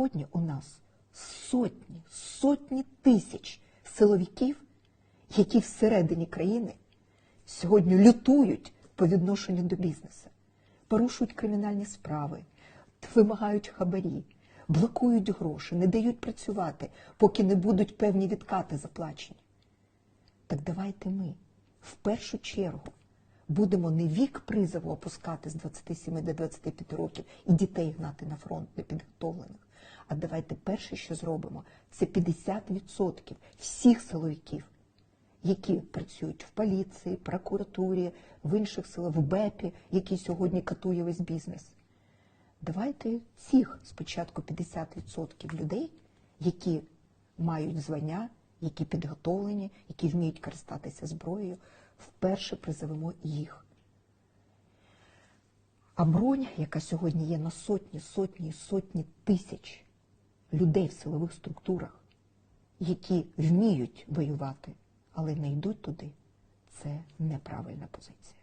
сьогодні у нас сотні, сотні тисяч силовиків, які всередині країни сьогодні лютують по відношенню до бізнесу, порушують кримінальні справи, вимагають хабарі, блокують гроші, не дають працювати, поки не будуть певні відкати заплачені. Так давайте ми в першу чергу будемо не вік призову опускати з 27 до 25 років і дітей гнати на фронт непідготовлених. А давайте перше, що зробимо, це 50% всіх силовиків, які працюють в поліції, прокуратурі, в інших силах, в БЕПі, який сьогодні катує весь бізнес. Давайте цих спочатку 50% людей, які мають звання, які підготовлені, які вміють користатися зброєю, вперше призовемо їх. А бронь, яка сьогодні є на сотні, сотні сотні тисяч людей в силових структурах, які вміють воювати, але не йдуть туди, це неправильна позиція.